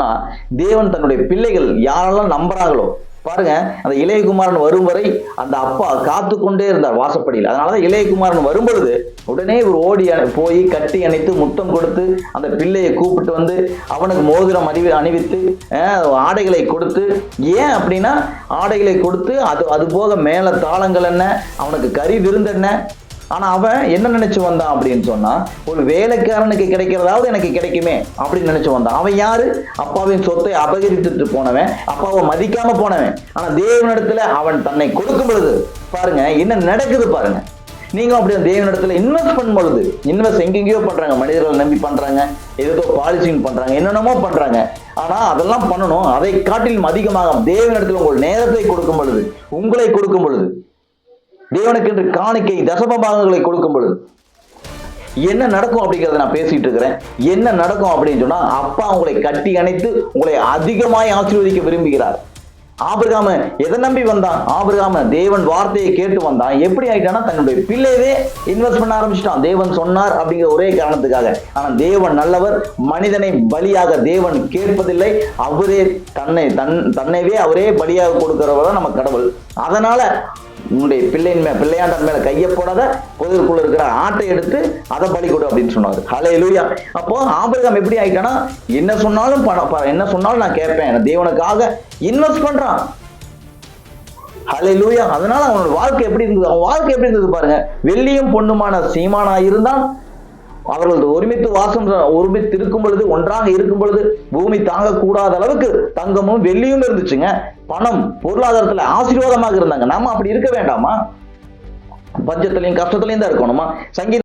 சொன்னா தேவன் தன்னுடைய பிள்ளைகள் யாரெல்லாம் நம்புறாங்களோ பாருங்க அந்த இளையகுமாரன் வரும் வரை அந்த அப்பா காத்து கொண்டே இருந்தார் வாசப்படியில். அதனாலதான் இளையகுமாரன் வரும் பொழுது உடனே இவர் ஓடி அணை- போய் கட்டி அணைத்து முத்தம் கொடுத்து அந்த பிள்ளையை கூப்பிட்டு வந்து அவனுக்கு மோதிரம் அறிவி அணிவித்து ஆடைகளை கொடுத்து ஏன் அப்படின்னா ஆடைகளை கொடுத்து அது அது போக மேல தாளங்கள் என்ன அவனுக்கு கறி விருந்து என்ன ஆனா அவன் என்ன நினைச்சு வந்தான் அப்படின்னு சொன்னா ஒரு வேலைக்காரனுக்கு கிடைக்கிறதாவது எனக்கு கிடைக்குமே அப்படின்னு நினைச்சு வந்தான். அவன் யாரு? அப்பாவின் சொத்தை அபகரித்துட்டு போனவன் அப்பாவை மதிக்காம போனவன். ஆனா தேவனிடத்துல அவன் தன்னை கொடுக்கும் பொழுது பாருங்க என்ன நடக்குது பாருங்க. நீங்க அப்படி தேவனிடத்துல இன்வெஸ்ட் பண்ணும் பொழுது இன்வெஸ்ட் எங்கெங்கேயோ பண்றாங்க. மனிதர்களை நம்பி பண்றாங்க ஏதோ பாலிசிங் பண்றாங்க என்னென்னமோ பண்றாங்க. ஆனா அதெல்லாம் பண்ணணும். அதை காட்டிலும் அதிகமாக தேவனிடத்துல உங்கள் நேரத்தை கொடுக்கும் பொழுது உங்களை கொடுக்கும் பொழுது தேவனுக்கு என்று காணிக்கை தசம பாகங்களை கொடுக்கும் பொழுது என்ன நடக்கும் அப்படிங்கறத நான் பேசிட்டு இருக்கிறேன். என்ன நடக்கும் அப்படின்னு சொன்னா அப்பா உங்களை கட்டி அணைத்து உங்களை அதிகமாய் ஆசீர்வதிக்க விரும்புகிறார். ஆபிரகாம எதை நம்பி வந்தான்? ஆபிரகாம தேவன் வார்த்தையை கேட்டு வந்தான். எப்படி ஆயிட்டானா தன்னுடைய பிள்ளையவே இன்வெஸ்ட் பண்ண ஆரம்பிச்சிட்டான். தேவன் சொன்னார் அப்படிங்கிற ஒரே காரணத்துக்காக. ஆனா தேவன் நல்லவர் மனிதனை பலியாக தேவன் கேட்பதில்லை. அவரே தன்னை தன் தன்னைவே அவரே பலியாக கொடுக்கிறவர் நம்ம கடவுள். அதனால உன்னுடைய பிள்ளையின் மேல பிள்ளையாண்டர் மேல கையை போடாத புதருக்குள்ள இருக்கிற ஆட்டை எடுத்து அதை பலி கொடு அப்படின்னு சொன்னாரு. ஹலே லூயா அப்போ ஆபிரகாம் எப்படி ஆயிட்டானா என்ன சொன்னாலும் பண என்ன சொன்னாலும் நான் கேட்பேன். தேவனுக்காக இன்வெஸ்ட் பண்றான். ஹலே லூயா அதனால அவனோட வாழ்க்கை எப்படி இருந்தது? அவன் வாழ்க்கை எப்படி இருந்தது பாருங்க. வெள்ளியும் பொண்ணுமான சீமானா இருந்தான். அவர்களது ஒருமித்து வாசம் ஒருமித்து இருக்கும் பொழுது ஒன்றாக இருக்கும் பொழுது பூமி தாங்கக்கூடாத அளவுக்கு தங்கமும் வெள்ளியும் இருந்துச்சுங்க. பணம் பொருளாதாரத்துல ஆசீர்வாதமாக இருந்தாங்க. நாம அப்படி இருக்க வேண்டாமா? பஞ்சத்திலையும் கஷ்டத்திலையும் தான் இருக்கணுமா? சங்கீத